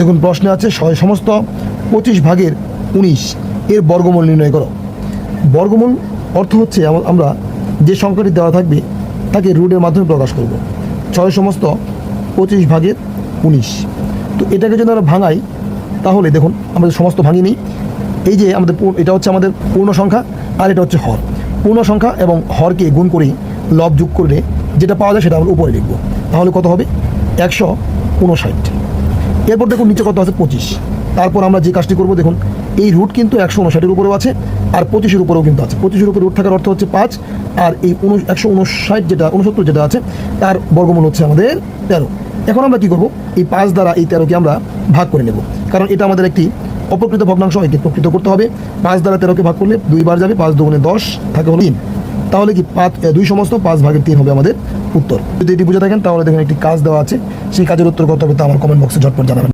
দেখুন, প্রশ্নে আছে ছয় সমস্ত পঁচিশ ভাগের উনিশ, এর বর্গমূল নির্ণয় করো। বর্গমূল অর্থ হচ্ছে আমরা যে সংখ্যাটি দেওয়া থাকবে, তাকে রুটের মাধ্যমে প্রকাশ করব। ছয় সমস্ত পঁচিশ ভাগের উনিশ। তো এটাকে যদি আমরা ভাঙাই, তাহলে দেখুন, আমাদের সমস্ত ভাঙি নিই। এই যে আমাদের এটা হচ্ছে আমাদের পূর্ণ সংখ্যা, আর এটা হচ্ছে হর। পূর্ণ সংখ্যা এবং হরকে গুণ করে লব যোগ করলে যেটা পাওয়া যায় সেটা আমরা উপরে লিখব। তাহলে কত হবে? একশো উনষাট। এরপর দেখুন নিচে কত আছে? পঁচিশ। তারপর আমরা যে কাজটি করব, দেখুন, এই রুট কিন্তু একশো উনষাটের উপরেও আছে, আর পঁচিশের উপরেও কিন্তু আছে। পঁচিশের উপরে রুট থাকার অর্থ হচ্ছে পাঁচ, আর এই একশো উনষাট যেটা উনসত্তর যেটা আছে, তার বর্গমূল হচ্ছে আমাদের তেরো। এখন আমরা কি করব? এই পাঁচ দ্বারা এই তেরোকে আমরা ভাগ করে নেব। কারণ এটা আমাদের একটি অপ্রকৃত ভগ্নাংশ একে প্রকৃত করতে হবে। পাঁচ দ্বারা তেরোকে ভাগ করলে দুইবার যাবে, পাঁচ দুগুণে দশ, থাকে হলো তাহলে কি পাঁচ দুই সমস্ত পাঁচ ভাগের তিন হবে আমাদের উত্তর। যদি এটি বুঝে থাকেন, তাহলে দেখেন একটি কাজ দেওয়া আছে। সেই কাজের উত্তর কত হবে তা আমার কমেন্ট বক্সে ঝটপট জানাবেন।